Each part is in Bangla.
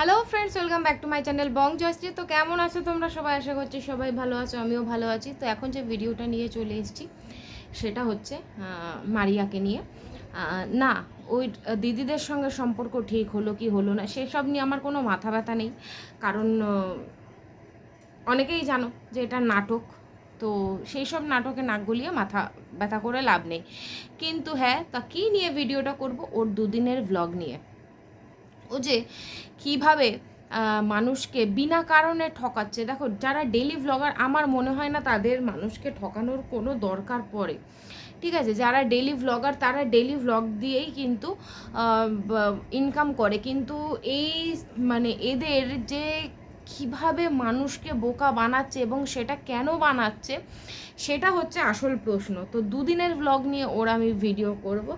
Hello friends welcome back to my channel Bong Joyshree তো কেমন আছো তোমরা? সবাই আশা করছি সবাই ভালো আছো, আমিও ভালো আছি। তো এখন যে ভিডিওটা নিয়ে চলে এসেছি, সেটা হচ্ছে মারিয়াকে নিয়ে। না, ওই দিদিদের সঙ্গে সম্পর্ক ঠিক হলো কি হলো না, সেসব নিয়ে আমার কোনো মাথা ব্যথা নেই। কারণ অনেকেই জানো যে এটা নাটক, তো সেই সব নাটকে নাক গলিয়ে মাথা ব্যথা করে লাভ নেই। কিন্তু হ্যাঁ তা কী নিয়ে ভিডিওটা করব? ওর দুদিনের ভ্লগ নিয়ে। ও যে কীভাবে মানুষকে বিনা কারণে ঠকাচ্ছে। দেখো, যারা ডেলি ভ্লগার আমার মনে হয় না তাদের মানুষকে ঠকানোর কোনো দরকার পড়ে। ঠিক আছে, যারা ডেলি ভ্লগার তারা ডেলি ভ্লগ দিয়েই কিন্তু ইনকাম করে। কিন্তু এই মানে এদের যে কীভাবে মানুষকে বোকা বানাচ্ছে এবং সেটা কেন বানাচ্ছে, সেটা হচ্ছে আসল প্রশ্ন। তো দুদিনের ভ্লগ নিয়ে ওর আমি ভিডিও করব।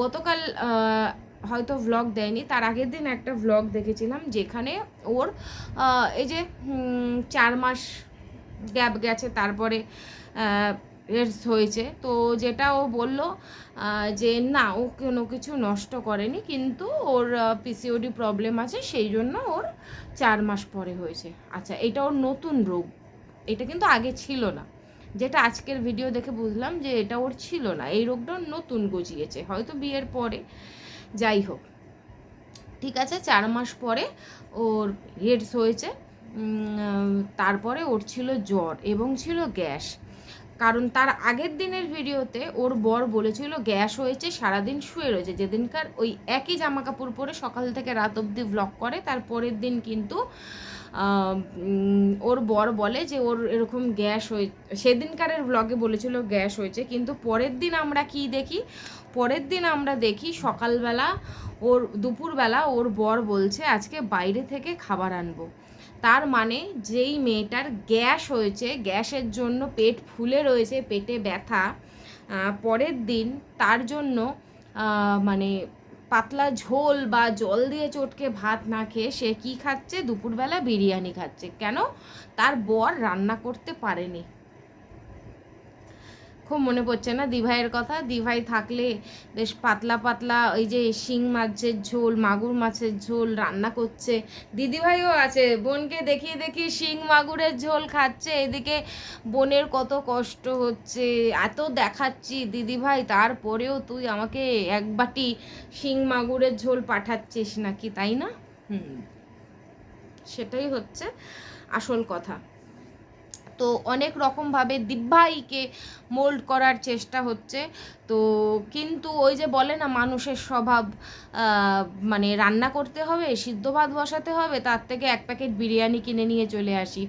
গতকাল হয়তো ভ্লগ দেয়নি। তার আগের দিন একটা ভ্লগ দেখেছিলাম যেখানে ওর এই যে চার মাস গ্যাপ গেছে, তারপরে রেস হয়েছে। তো যেটা ও বলল যে না, ও কোনো কিছু নষ্ট করেনি, কিন্তু ওর পিসিওডি প্রবলেম আছে, সেই জন্য ওর চার মাস পরে হয়েছে। আচ্ছা এটা ওর নতুন রোগ। এটা কিন্তু আগে ছিল না। যেটা আজকের ভিডিও দেখে বুঝলাম যে এটা ওর ছিল না। এই রোগটা নতুন গজিয়েছে। হয়তো বিয়ের পরে। যাই হোক। ঠিক আছে, চার মাস পরে ওর হেডস হয়েছে। তারপরে ওর ছিল জ্বর এবং ছিল গ্যাস। কারণ তার আগের দিনের ভিডিওতে ওর বর বলেছিল গ্যাস হয়েছে, সারাদিন শুয়ে রয়েছে। যেদিনকার ওই একই জামা কাপড় পরে সকাল থেকে রাত অবধি ব্লগ করে, তার পরের দিন কিন্তু ওর বর বলে যে ওর এরকম গ্যাস হয়ে, সেদিনকারের ব্লগে বলেছিল গ্যাস হয়েছে, কিন্তু পরের দিন আমরা কি দেখি? পরের দিন আমরা দেখি সকালবেলা ওর, দুপুরবেলা ওর বর বলছে, আজকে বাইরে থেকে খাবার আনব। তার মানে যেই মেয়েটার গ্যাস হয়েছে, গ্যাসের জন্য পেট ফুলে রয়েছে, পেটে ব্যথা পরের দিন তার জন্য মানে পাতলা ঝোল বা জল দিয়ে চটকে ভাত না খেয়ে সে কী খাচ্ছে? দুপুরবেলা বিরিয়ানি খাচ্ছে। কেন? তার বর রান্না করতে পারেনি। খুব মনে পড়ছে না? দিভাইয়ের কথা? দিভাই থাকলে বেশ পাতলা পাতলা ওই যে শিং মাছের ঝোল, মাগুর মাছের ঝোল রান্না করছে। দিদিভাইও আছে, বোনকে দেখিয়ে দেখি শিং মাগুরের ঝোল খাচ্ছে। এদিকে বোনের কত কষ্ট হচ্ছে, এত দেখাচ্ছি দিদিভাই, তারপরেও তুই আমাকে এক বাটি শিং মাগুরের ঝোল পাঠাচ্ছিস নাকি, তাই না? হুম, সেটাই হচ্ছে আসল কথা। তো অনেক রকমভাবে দিব্যাইকে মোল্ড করার চেষ্টা হচ্ছে। তো কিন্তু ওই যে বলে না, মানুষের স্বভাব মানে রান্না করতে হবে, সিদ্ধ ভাত বসাতে হবে, তার থেকে এক প্যাকেট বিরিয়ানি কিনে নিয়ে চলে আসি।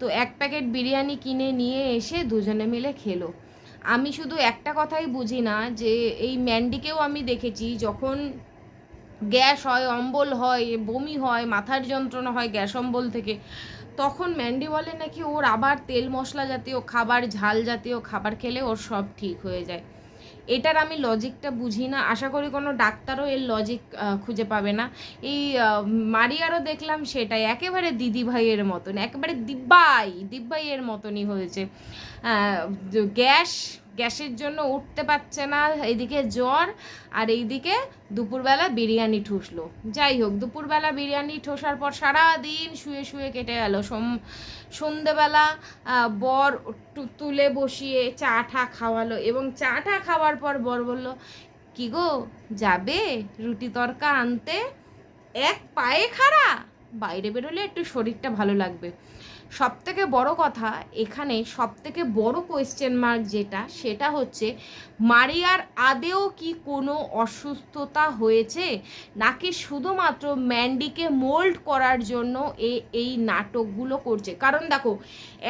তো এক প্যাকেট বিরিয়ানি কিনে নিয়ে এসে দুজনে মিলে খেলো। আমি শুধু একটা কথাই বুঝি না, যে এই ম্যান্ডিকেও আমি দেখেছি, যখন গ্যাস হয়, অম্বল হয়, বমি হয়, মাথার যন্ত্রণা হয় গ্যাস অম্বল থেকে তখন ম্যান্ডি বলে নাকি ওর আবার তেল মশলা জাতীয় খাবার, ঝাল জাতীয় খাবার খেলে ওর সব ঠিক হয়ে যায়। এটার আমি লজিকটা বুঝি না। আশা করি কোনো ডাক্তারও এর লজিক খুঁজে পাবে না। এই মারিয়ারও দেখলাম সেটাই। একেবারে দিদি ভাইয়ের মতন, একেবারে দিব্যাই দিব্যাইয়ের মতনই হয়েছে। গ্যাস গ্যাসের জন্য উঠতে পারছে না, এইদিকে জ্বর আর এইদিকে দুপুরবেলা বিরিয়ানি ঠুসলো। যাই হোক, দুপুরবেলা বিরিয়ানি ঠোসার পর সারা দিন শুয়ে শুয়ে কেটে গেল। সোম, সন্ধেবেলা বর তুলে বসিয়ে চা টা খাওয়ালো এবং চা টা খাওয়ার পর বর বলল, কি গো, যাবে? রুটি তরকা আনতে? এক পায়ে খাড়া? বাইরে বেরোলে একটু শরীরটা ভালো লাগবে। সব থেকে বড় কথা এখানে সব থেকে বড় কোয়েশ্চেন মার্ক যেটা, সেটা হচ্ছে, মারিয়ার আদেও কি কোনো অসুস্থতা হয়েছে? নাকি শুধুমাত্র ম্যান্ডিকে মোল্ড করার জন্য এ, এই নাটকগুলো করছে? কারণ দেখো,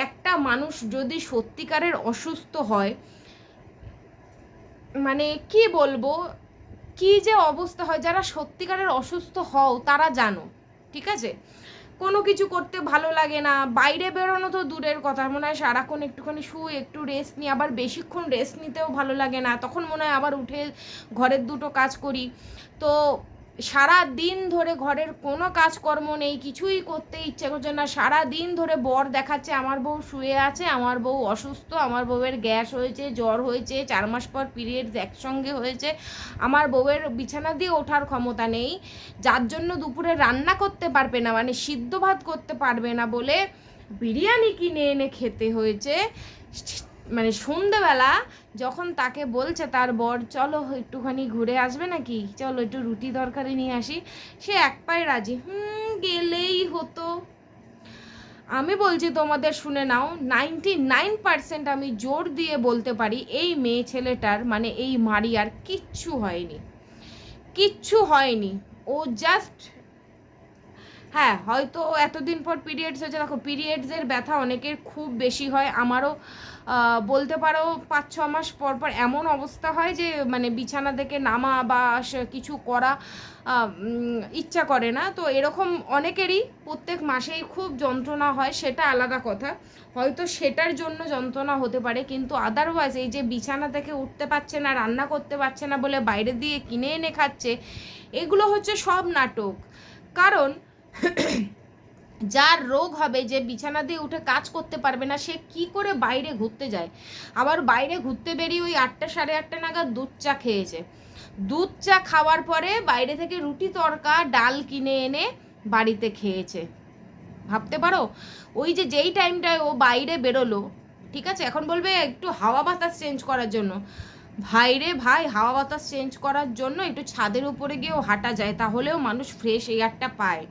একটা মানুষ যদি সত্যিকারের অসুস্থ হয় মানে কি বলব, কি যে অবস্থা হয়, যারা সত্যিকারের অসুস্থ হও, তারা জানো, ঠিক আছে? কোনো কিছু করতে ভালো লাগে না। বাইরে বেরোনো তো দূরের কথা। মনে হয় সারাক্ষণ একটুখানি শুয়ে একটু রেস্ট নিই আবার বেশিক্ষণ রেস্ট নিতেও ভালো লাগে না। তখন মনে হয় আবার উঠে ঘরের দুটো কাজ করি। তো সারা দিন ধরে ঘরের কোনো কাজকর্ম নেই, কিছুই করতে ইচ্ছে করছে না। সারা দিন ধরে বর দেখাচ্ছে, আমার বউ শুয়ে আছে, আমার বউ অসুস্থ, আমার বউয়ের গ্যাস হয়েছে, জ্বর হয়েছে, চার মাস পর পিরিয়ড একসঙ্গে হয়েছে। আমার বউয়ের বিছানা দিয়ে ওঠার ক্ষমতা নেই। যার জন্য দুপুরে রান্না করতে পারবে না মানে সিদ্ধ ভাত করতে পারবে না বলে বিরিয়ানি কিনে এনে খেতে হয়েছে। মানে সন্ধেবেলা যখন তাকে বলছে তার বর, চলো একটুখানি ঘুরে আসবে নাকি? চলো একটু রুটি তরকারি নিয়ে আসি। সে এক পায়ে রাজি। হুম, গেলেই হতো। আমি বলছি তোমাদের শুনে নাও নাইনটি নাইন পার্সেন্ট আমি জোর দিয়ে বলতে পারি এই মেয়ে ছেলেটার মানে এই মারিয়ার কিচ্ছু হয়নি। কিচ্ছু হয়নি। ও জাস্ট হ্যাঁ হয়তো এতদিন পর পিরিয়ডস হয়েছে। দেখো পিরিয়ডসের ব্যথা অনেকের খুব বেশি হয়। আমারও বলতে পারো পাঁচ, ছ মাস পর পর এমন অবস্থা হয় যে মানে বিছানা থেকে নামা বা কিছু করা ইচ্ছা করে না। তো এরকম অনেকেরই প্রত্যেক মাসেই খুব যন্ত্রণা হয়, সেটা আলাদা কথা। হয়তো সেটার জন্য যন্ত্রণা হতে পারে, কিন্তু আদারওয়াইজ এই যে বিছানা থেকে উঠতে পারছে না, রান্না করতে পারছে না বলে বাইরে দিয়ে কিনে এনে খাচ্ছে, এগুলো হচ্ছে সব নাটক। কারণ যার রোগ হবে, যে বিছানা দিয়ে উঠে কাজ করতে পারবে না, সে কি করে বাইরে ঘুরতে যায়? আবার বাইরে ঘুরতে বেরিয়ে ওই আটটা সাড়ে আটটা নাগাদ দুধ চা খেয়েছে। দুধ চা খাওয়ার পরে বাইরে থেকে রুটি তরকা, ডাল কিনে এনে বাড়িতে খেয়েছে। ভাবতে পারো? ওই যে যেই টাইমটায় ও বাইরে বেরোলো, ঠিক আছে? এখন বলবে একটু হাওয়া বাতাস চেঞ্জ করার জন্য। ভাই রে ভাই, হাওয়া বাতাস চেঞ্জ করার জন্য একটু ছাদের উপরে গিয়েও হাঁটা যায়, তাহলেও মানুষ ফ্রেশ এয়ারটা পায়।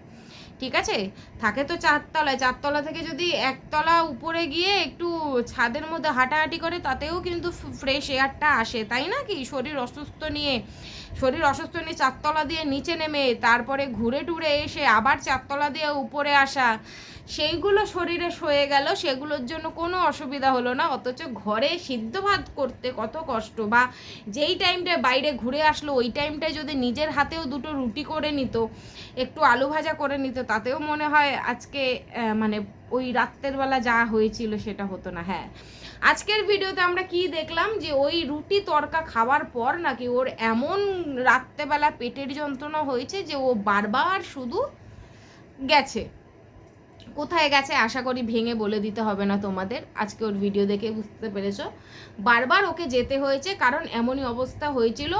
ঠিক আছে? থাকে তো চারতলায়। চারতলা থেকে যদি একতলা উপরে গিয়ে একটু ছাদের মধ্যে হাঁটাহাঁটি করে, তাতেও কিন্তু ফ্রেশ এয়ারটা আসে, তাই না কি? শরীর অসুস্থ নিয়ে। শরীর অসুস্থ নিয়ে চারতলা দিয়ে নিচে নেমে তারপরে ঘুরে টুরে এসে আবার চারতলা দিয়ে উপরে আসা। সেইগুলো শরীরে সয়ে গেল, সেগুলোর জন্য কোনো অসুবিধা হলো না। অথচ ঘরে সিদ্ধ ভাত করতে কত কষ্ট বা যেই টাইমটায় বাইরে ঘুরে আসলো, ওই টাইমটায় যদি নিজের হাতেও দুটো রুটি করে নিত, একটু আলু ভাজা করে নিত, তাতেও মনে হয় আজকে মানে ওই রাত্রের বেলা যা হয়েছিল সেটা হতো না হ্যাঁ। আজকের ভিডিওতে আমরা কি দেখলাম যে ওই রুটি তরকা খাওয়ার পর নাকি ওর এমন রাত্রেবেলা পেটের যন্ত্রণা হয়েছে যে ও বারবার শুধু গেছে। কোথায় গেছে আশা করি ভেঙে বলে দিতে হবে না তোমাদের। আজকে ওর ভিডিও দেখে বুঝতে পেরেছ। বারবার ওকে যেতে হয়েছে, কারণ এমনই অবস্থা হয়েছিল।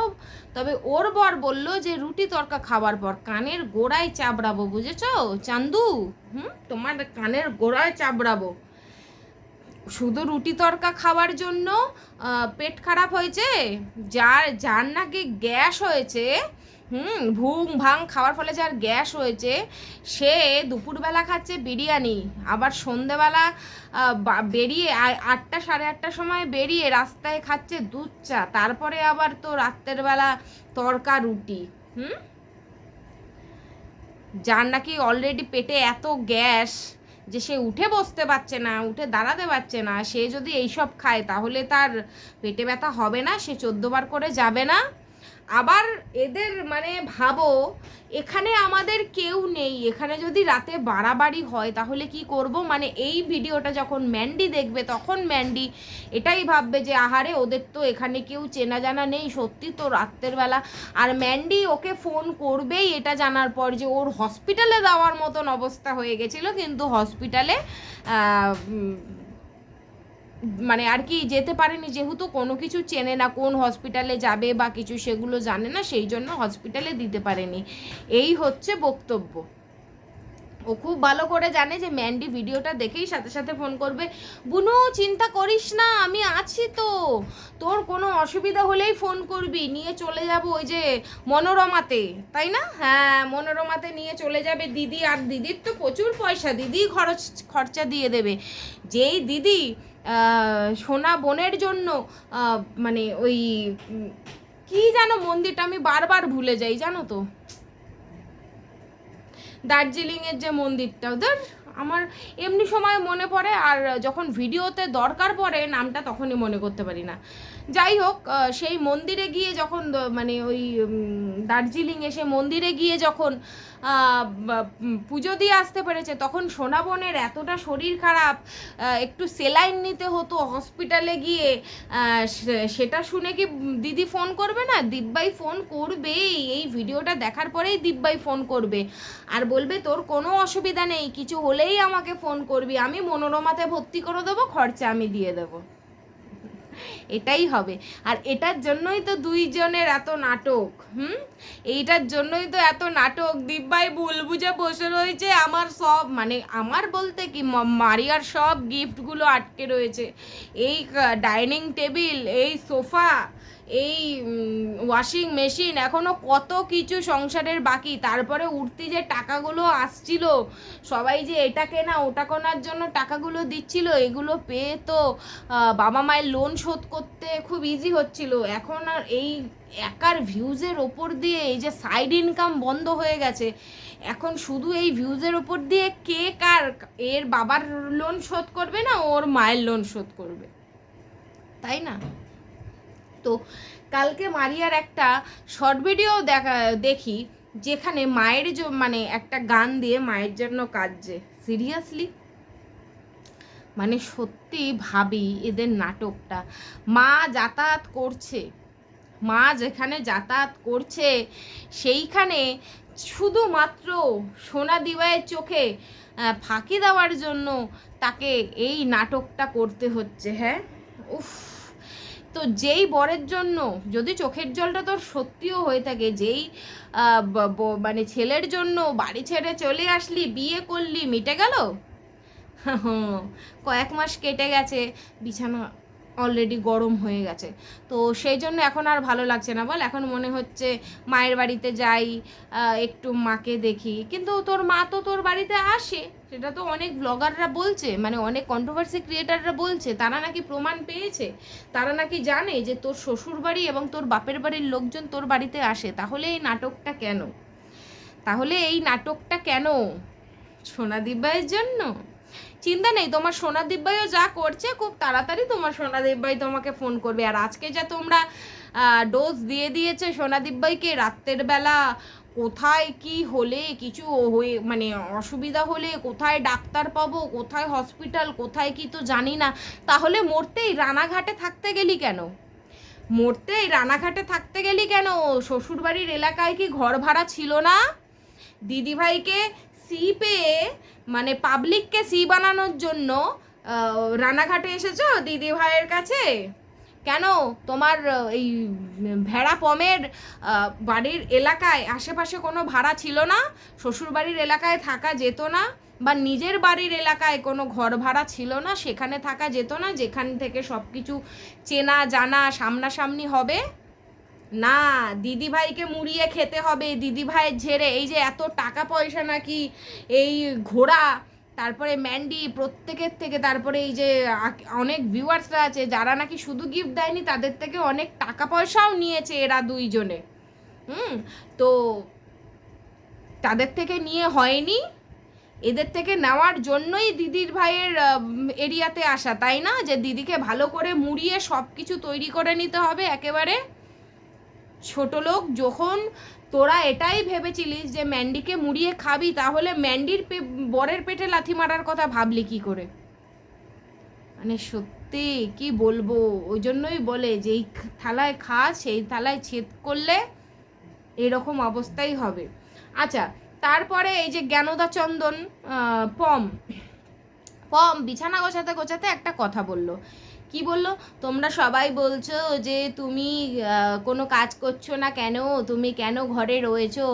তবে ওর বর বলল যে, রুটি তরকা খাওয়ার পর কানের গোড়ায় চাবড়াবো, বুঝেছ? চান্দু, হুম? তোমার কানের গোড়ায় চাবড়াবো। শুধু রুটি তরকা খাওয়ার জন্য পেট খারাপ হয়েছে? যার যার নাকি গ্যাস হয়েছে হুম, ভুং ভাং খাওয়ার ফলে যার গ্যাস হয়েছে, সে দুপুরবেলা খাচ্ছে বিরিয়ানি। আবার সন্ধেবেলা বেরিয়ে আটটা সাড়ে আটটার সময় বেরিয়ে রাস্তায় খাচ্ছে দুধ চা। তারপরে আবার তো রাত্রের বেলা তরকা, রুটি, হুম? যার নাকি অলরেডি পেটে এত গ্যাস যে সে উঠে বসতে পারছে না, উঠে দাঁড়াতে পারছে না। সে যদি এইসব খায়, তাহলে তার পেটে ব্যথা হবে না, সে চোদ্দবার করে যাবে না। আবার এদের মানে ভাবো, এখানে আমাদের কেউ নেই, এখানে যদি রাতে বাড়াবাড়ি হয় তাহলে কি করব? মানে এই ভিডিওটা যখন ম্যান্ডি দেখবে, তখন ম্যান্ডি এটাই ভাববে যে, আহারে ওদের তো এখানে কেউ চেনা জানা নেই, সত্যি তো রাত্রের বেলা। আর ম্যান্ডি ওকে ফোন করবেই এটা জানার পর যে, ওর হসপিটালে দেওয়ার মতন অবস্থা হয়ে গেছিল, কিন্তু হসপিটালে মানে আর কি যেতে পারেনি, যেহেতু কোনো কিছু চেনে না কোন হসপিটালে যাবে বা কিছু সেগুলো জানে না, সেই জন্য হসপিটালে দিতে পারেনি। এই হচ্ছে বক্তব্য। ও খুব ভালো করে জানে যে ম্যান্ডি ভিডিওটা দেখেই সাথে সাথে ফোন করবে, বুনু চিন্তা করিস না, আমি আছি তো। তোর কোনো অসুবিধা হলেই ফোন করবি, নিয়ে চলে যাব ওই যে মনোরমাতে, তাই না? হ্যাঁ মনোরমাতে নিয়ে চলে যাবে দিদি, আর দিদির তো প্রচুর পয়সা, দিদি খরচ, খরচা দিয়ে দেবে। যেই দিদি সোনা বোনের জন্য মানে ওই কি জানো মন্দিরটা আমি বারবার ভুলে যাই, জানো তো? দার্জিলিংয়ের যে মন্দিরটা ওদের আমার এমনি সময় মনে পড়ে আর যখন ভিডিওতে দরকার পড়ে নামটা তখনই মনে করতে পারি না। যাই হোক সেই মন্দিরে গিয়ে যখন মানে ওই দার্জিলিংয়ে সেই মন্দিরে গিয়ে যখন পুজো দিয়ে আসতে পেরেছে, তখন সোনা বোনের এতটা শরীর খারাপ একটু সেলাইন নিতে হতো হসপিটালে গিয়ে সেটা শুনে কি দিদি ফোন করবে না? দিব্যাই ফোন করবেই, এই ভিডিওটা দেখার পরেই দিব্যাই ফোন করবে। আর বলবে, তোর কোনো অসুবিধা নেই, কিছু হলেই আমাকে ফোন করবি, আমি মনোরমাতে ভর্তি করে দেবো, খরচা আমি দিয়ে দেবো। এটাই হবে। আর এটার জন্যই তো দুইজনের এত নাটক, হুম? এইটার জন্যই তো এত নাটক। দিব্যাই ভুল বুঝে বসে রয়েছে আমার সব মানে আমার বলতে কি মারিয়ার সব গিফটগুলো আটকে রয়েছে। এই ডাইনিং টেবিল এই সোফা এই ওয়াশিং মেশিন এখনও কত কিছু সংসারের বাকি। তারপরে উঠতি যে টাকাগুলো আসছিল, সবাই যে এটা কেনা ওটা কেনার জন্য টাকাগুলো দিচ্ছিল, এগুলো পেয়ে তো বাবা মায়ের লোন শোধ করতে খুব ইজি হচ্ছিল। এখন আর এই একার ভিউজের ওপর দিয়ে এই যে সাইড ইনকাম বন্ধ হয়ে গেছে, এখন শুধু এই ভিউজের ওপর দিয়ে কে কার, এর বাবার লোন শোধ করবে না, ওর মায়ের লোন শোধ করবে। তাই না? তো কালকে মারিয়ার একটা শর্ট ভিডিও দেখা, দেখি, যেখানে মায়ের মানে একটা গান দিয়ে মায়ের জন্য কাঁদছে। সিরিয়াসলি মানে সত্যি ভাবি এদের নাটকটা। মা যাতায়াত করছে। মা যেখানে যাতায়াত করছে, সেইখানে শুধুমাত্র সোনা দিবাইয়ের চোখে ফাঁকি দেওয়ার জন্য তাকে এই নাটকটা করতে হচ্ছে হ্যাঁ? উফ। তো যেই বরের জন্য, যদি চোখের জলটা তোর সত্যিও হয়ে থাকে, যেই মানে ছেলের জন্য বাড়ি ছেড়ে চলে আসলি, বিয়ে করলি, মিটে গেল? কয়েক মাস কেটে গেছে, বিছানা অলরেডি গরম হয়ে গেছে। তো সেই জন্য এখন আর ভালো লাগছে না বল। এখন মনে হচ্ছে মায়ের বাড়িতে যাই একটু মাকে দেখি। কিন্তু তোর মা তো তোর বাড়িতে আসে। সেটা তো অনেক ব্লগাররা বলছে মানে অনেক কন্ট্রোভার্সি ক্রিয়েটাররা বলছে। তারা নাকি প্রমাণ পেয়েছে। তারা নাকি জানে যে তোর শ্বশুর বাড়ি এবং তোর বাপের বাড়ির লোকজন তোর বাড়িতে আসে। তাহলে এই নাটকটা কেন? তাহলে এই নাটকটা কেন? সোনাদিব্যাইয়ের জন্য? চিন্তা নেই, তোমার সোনাদিব্যাইও যা করছে, খুব তাড়াতাড়ি তোমার সোনাদিব্যাই তোমাকে ফোন করবে। আর আজকে যা তোমরা ডোজ দিয়ে দিয়েছে সোনাদিব্যাইকে রাত্রের বেলা কোথায় কি হলে, কিছু হয়ে মানে অসুবিধা হলে কোথায় ডাক্তার পাবো, কোথায় হসপিটাল কোথায় কি তো জানি না, তাহলে মরতেই রানাঘাটে থাকতে গেলি কেন? মরতেই রানাঘাটে থাকতে গেলি কেন? শ্বশুরবাড়ির এলাকায় কি ঘর ভাড়া ছিল না? দিদিভাইকে সি পেয়ে মানে পাবলিককে সি বানানোর জন্য রানাঘাটে এসেছ দিদিভাইয়ের কাছে? কেন? তোমার এই ভেড়া পমের বাড়ির এলাকায় আশেপাশে কোনো ভাড়া ছিল না? শ্বশুরবাড়ির এলাকায় থাকা যেত না? বা নিজের বাড়ির এলাকায় কোনো ঘর ভাড়া ছিল না? সেখানে থাকা যেত না? যেখান থেকে সব কিছু চেনা জানা সামনাসামনি হবে? না, দিদিভাইকে মুড়িয়ে খেতে হবে, দিদিভাইয়ের ঝেড়ে। এই যে এত টাকা পয়সা নাকি, এই ঘোড়া, তারপরে ম্যান্ডি, প্রত্যেকের থেকে, তারপরে এই যে অনেক ভিউয়ার্সরা আছে, যারা নাকি শুধু গিফট দেয়নি, তাদের থেকে অনেক টাকা পয়সাও নিয়েছে এরা দুইজনে। হুম, তো তাদের থেকে নিয়ে হয়নি। এদের থেকে নেওয়ার জন্যই দিদির ভাইয়ের এরিয়াতে আসা, তাই না? যে দিদিকে ভালো করে মুড়িয়ে সব কিছু তৈরি করে নিতে হবে একেবারে। ছোট লোক, যখন তোরা এটাই ভেবেছিলিস যে ম্যান্ডিকে মুড়িয়ে খাবি, তাহলে ম্যান্ডির পে- বরের পেটে লাথি মারার কথা ভাবলি কি করে? মানে সত্যি, কি বলব? ওই জন্যই বলে যেই থালায় খা, সেই থালায় ছেদ করলে এরকম অবস্থাই হবে। আচ্ছা তারপরে এই যে জ্ঞানদা চন্দন পম। পম বিছানা গোছাতে গোছাতে একটা কথা বলল। কি বলল? তোমরা সবাই বলছো যে তুমি কোনো কাজ করছ না কেন? তুমি কেন ঘরে রয়েছো?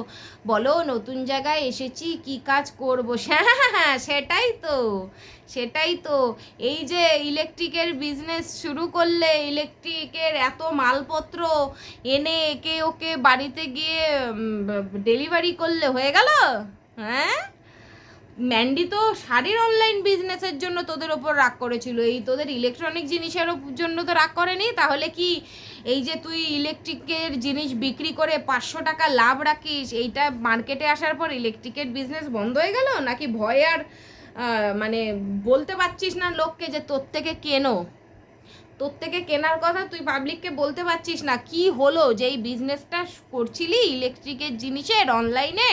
বলো, নতুন জায়গায় এসেছি, কি কাজ করব? হ্যাঁ সেটাই তো সেটাই তো। এই যে ইলেকট্রিকের বিজনেস শুরু করলে ইলেকট্রিকের এত মালপত্র এনে একে ওকে বাড়িতে গিয়ে ডেলিভারি করলে হয়ে গেল? হ্যাঁ? ম্যান্ডি তো শাড়ির অনলাইন বিজনেসের জন্য তোদের ওপর রাগ করেছিল। এই তোদের ইলেকট্রনিক জিনিসের জন্য তো রাগ করেনি? তাহলে কি এই যে তুই ইলেকট্রিকের জিনিস বিক্রি করে পাঁচশো টাকা লাভ রাখিস, এইটা মার্কেটে আসার পর ইলেকট্রিকের বিজনেস বন্ধ হয়ে গেল? নাকি ভয় আর মানে বলতে পারছিস না লোককে যে তোর থেকে কেনো? তোর থেকে কেনার কথা তুই পাবলিককে বলতে পারছিস না। কি হলো যে এই বিজনেসটা করছিলি ইলেকট্রিকের জিনিসের অনলাইনে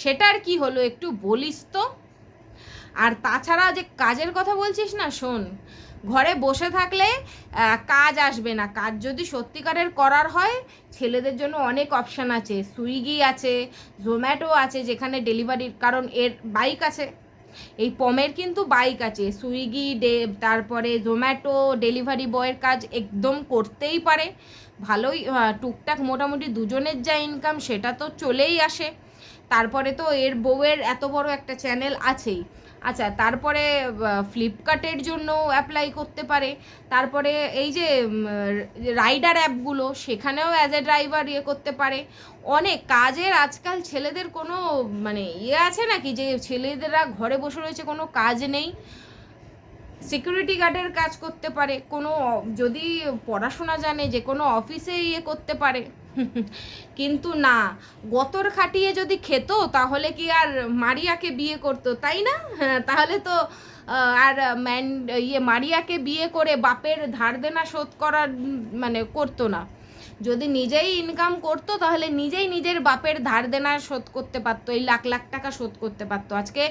সেটার কি হলো একটু বলিস তো। আর তাছাড়া যে কাজের কথা বলছিস না, শোন, ঘরে বসে থাকলে কাজ আসবে না। কাজ যদি সত্যিকারের করার হয়, ছেলেদের জন্য অনেক অপশান আছে। সুইগি আছে, জোম্যাটো আছে, যেখানে ডেলিভারির কারণ এর বাইক আছে। এই পমের কিন্তু বাইক আছে। সুইগি, ডে, তারপরে জোম্যাটো ডেলিভারি বয়ের কাজ একদম করতেই পারে। ভালোই টুকটাক মোটামুটি দুজনের যা ইনকাম সেটা তো চলেই আসে। তারপরে তো এর বউয়ের এত বড় একটা চ্যানেল আছেই। আচ্ছা তারপরে ফ্লিপকার্টের জন্য অ্যাপ্লাই করতে পারে। তারপরে এই যে রাইডার অ্যাপগুলো সেখানেও অ্যাজ এ ড্রাইভার ইয়ে করতে পারে। অনেক কাজের আজকাল ছেলেদের কোনো মানে ইয়ে আছে নাকি? যে ছেলেদেরা ঘরে বসে রয়েছে, কোনো কাজ নেই। সিকিউরিটি গার্ডের কাজ করতে পারে কোনো যদি পড়াশোনা জানে যে কোনো অফিসে ইয়ে করতে পারে। কিন্তু না গতর খাটিয়ে যদি খেত তাহলে কি আর মারিয়াকে বিয়ে করতো তাই না? হ্যাঁ, তাহলে তো আর ম্যান ইয়ে মারিয়াকে বিয়ে করে বাপের ধার দেনা শোধ করার মানে করতো না। যদি নিজেই ইনকাম করতো, তাহলে নিজেই নিজের বাপের ধার দেনা শোধ করতে পারতো, এই লাখ লাখ টাকা শোধ করতে পারতো। আজকে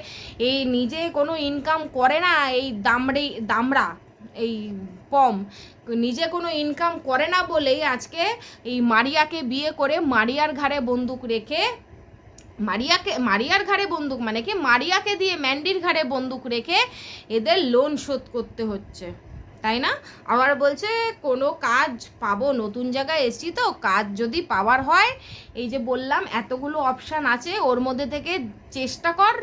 এই নিজে কোনো ইনকাম করে না, এই দামড়ি, দামড়া, এই পম, নিজে কোনো ইনকাম করে না বলেই আজকে এই মারিয়াকে বিয়ে করে মারিয়ার ঘাড়ে বন্দুক রেখে, মারিয়াকে, মারিয়ার ঘাড়ে বন্দুক মানে কি? মারিয়াকে দিয়ে ম্যান্ডির ঘাড়ে বন্দুক রেখে এদের লোন শোধ করতে হচ্ছে। তাই না? আবার বলছে, কোনো কাজ পাবো নতুন জায়গায় এসছি তো, কাজ যদি পাওয়ার হয়, এই যে বললাম এতগুলো অপশান আছে, ওর মধ্যে থেকে চেষ্টা কর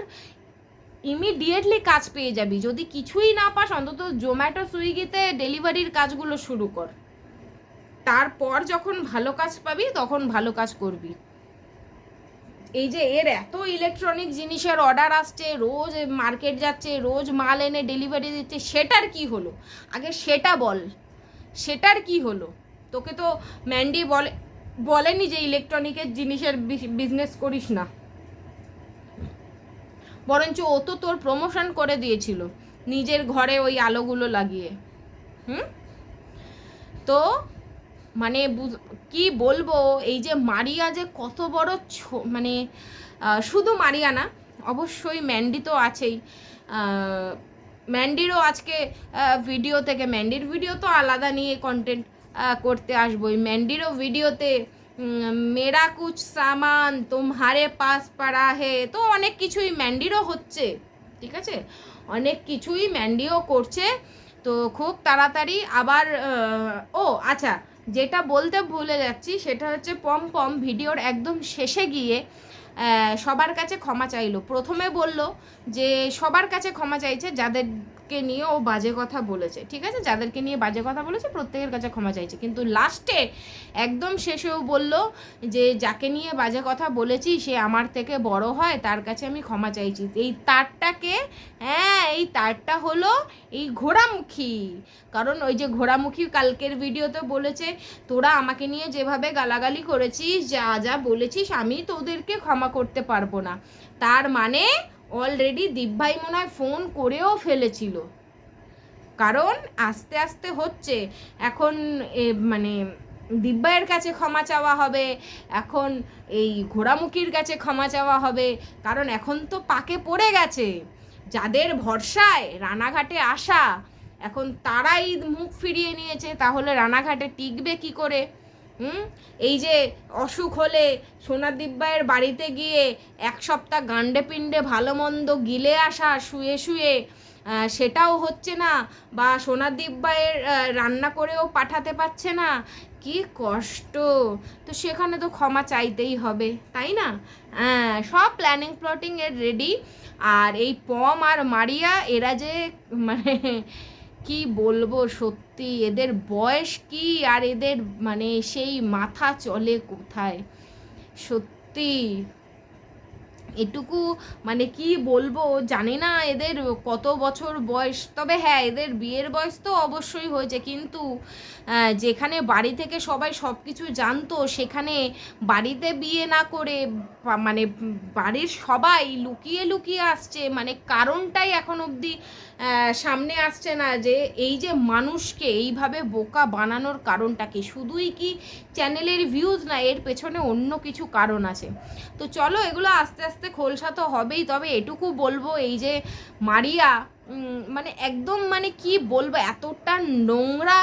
ইমিডিয়েটলি কাজ পেয়ে যাবি। যদি কিছুই না পাস, অন্তত জোম্যাটো সুইগিতে ডেলিভারির কাজগুলো শুরু কর। তারপর যখন ভালো কাজ পাবি, তখন ভালো কাজ করবি। এই যে এর এত ইলেকট্রনিক জিনিসের অর্ডার আসছে, রোজ মার্কেট যাচ্ছে, রোজ মাল এনে ডেলিভারি দিচ্ছে, সেটার কি হলো? আগে সেটা বল, সেটার কি হলো? তোকে তো ম্যান্ডি বলে, বলেনি যে ইলেকট্রনিকের জিনিসের বিজনেস করিস না। বরঞ্চ ও তো তোর প্রমোশন করে দিয়েছিল, নিজের ঘরে ওই আলোগুলো লাগিয়ে। হুম? তো মানে কি বলব? এই যে মারিয়া যে কত বড় মানে শুধু মারিয়া না, অবশ্যই ম্যান্ডি তো আছেই। ম্যান্ডিরও আজকে ভিডিও থেকে, ম্যান্ডির ভিডিও তো আলাদা নিয়ে কন্টেন্ট করতে আসবোই। ম্যান্ডিরও ভিডিওতে মেরা কুছ সামান তোমারে পাস পাড়া হে, তো অনেক কিছুই ম্যান্ডিরও হচ্ছে, ঠিক আছে? অনেক কিছুই ম্যান্ডিও করছে, তো খুব তাড়াতাড়ি আবার ও আচ্ছা যেটা বলতে ভুলে যাচ্ছি, সেটা হচ্ছে পম পম ভিডিওর একদম শেষে গিয়ে সবার কাছে ক্ষমা চাইলো। প্রথমে বলল যে, সবার কাছে ক্ষমা চাইছে যাদেরকে নিয়ে ও বাজে কথা বলেছে, ঠিক আছে? যাদেরকে নিয়ে বাজে কথা বলেছে, প্রত্যেকের কাছে ক্ষমা চাইছে। কিন্তু লাস্টে একদম শেষেও বলল যে, যাকে নিয়ে বাজে কথা বলেছি, সে আমার থেকে বড় হয়, তার কাছে আমি ক্ষমা চাইছি। এই তারটাকে হ্যাঁ এই তারটা হলো এই ঘোড়ামুখী। কারণ ওই যে ঘোড়ামুখী কালকের ভিডিওতে বলেছে, তোরা আমাকে নিয়ে যেভাবে গালাগালি করেছিস, যা যা বলেছিস, আমি তোদেরকে ক্ষমা করতে পারব না। তার মানে অলরেডি দিব্যাই মনে হয় ফোন করেও ফেলেছিল। কারণ আস্তে আস্তে হচ্ছে, এখন মানে দিব্যায়ের কাছে ক্ষমা চাওয়া হবে, এখন এই ঘোড়ামুখীর কাছে ক্ষমা চাওয়া হবে, কারণ এখন তো পাকে পড়ে গেছে। যাদের ভরসায় রানাঘাটে আসা, এখন তারাই মুখ ফিরিয়ে নিয়েছে, তাহলে রানাঘাটে টিকবে কি করে? হুম? এই যে অসুখ হলে দিব্যায়ের বাড়িতে গিয়ে এক সপ্তাহ গান্ডে পিণ্ডে ভালো মন্দ গিলে আসা, শুয়ে শুয়ে সেটাও হচ্ছে না। বা দিব্যায়ের রান্না করেও পাঠাতে পারছে না। কি কষ্ট। তো সেখানে তো ক্ষমা চাইতেই হবে, তাই না? হ্যাঁ সব প্ল্যানিং প্লটিং এর রেডি আর এই পম আর মারিয়া, এরা যে মানে কি বলব সত্যি? এদের বয়স কি আর এদের মানে সেই মাথা চলে কোথায়? সত্যি। এটুকু মানে কি বলব জানি না এদের কত বছর বয়স। তবে হ্যাঁ এদের বিয়ের বয়স তো অবশ্যই হয়েছে। কিন্তু যেখানে বাড়ি থেকে সবাই সব কিছু জানতো, সেখানে বাড়িতে বিয়ে না করে মানে বাড়ির সবাই লুকিয়ে লুকিয়ে আসছে। মানে কারণটাই এখন অবধি সামনে আসছে না যে এই যে মানুষকে এইভাবে বোকা বানানোর কারণটা কি? শুধুই কি চ্যানেলের ভিউজ না, এর পেছনে অন্য কিছু কারণ আছে? তো চলো এগুলো আস্তে আস্তে খোলসা তো হবেই, তবে এটুকু বলব এই যে মারিয়া মানে একদম মানে কি বলব, এতটা নোংরা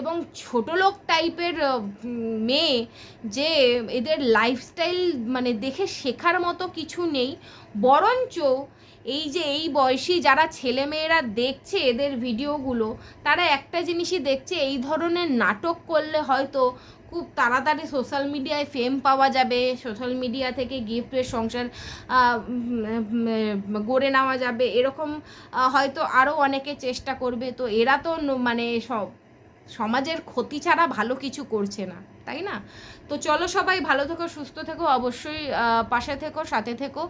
এবং ছোট লোক টাইপের মেয়ে যে এদের লাইফস্টাইল মানে দেখে শেখার মতো কিছু নেই। বরঞ্চ এই যে এই বয়সী যারা ছেলেমেয়েরা দেখছে এদের ভিডিওগুলো তারা একটা জিনিসই দেখছে, এই ধরনের নাটক করলে হয়তো খুব তাড়াতাড়ি সোশ্যাল মিডিয়ায় ফেম পাওয়া যাবে সোশ্যাল মিডিয়া থেকে গিফটের সংসার গড়ে নেওয়া যাবে, এরকম হয়তো আরও অনেকে চেষ্টা করবে। তো এরা তো মানে সব, সমাজের ক্ষতি ছাড়া ভালো কিছু করছে না, তাই না? তো চলো সবাই ভালো থেকো, সুস্থ থেকো, অবশ্যই পাশে থেকো, সাথে থেকো।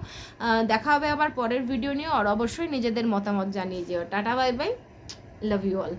দেখা হবে আবার পরের ভিডিও নিয়ে, আর অবশ্যই নিজেদের মতামত জানিয়ে যেও। Tata bye bye love you all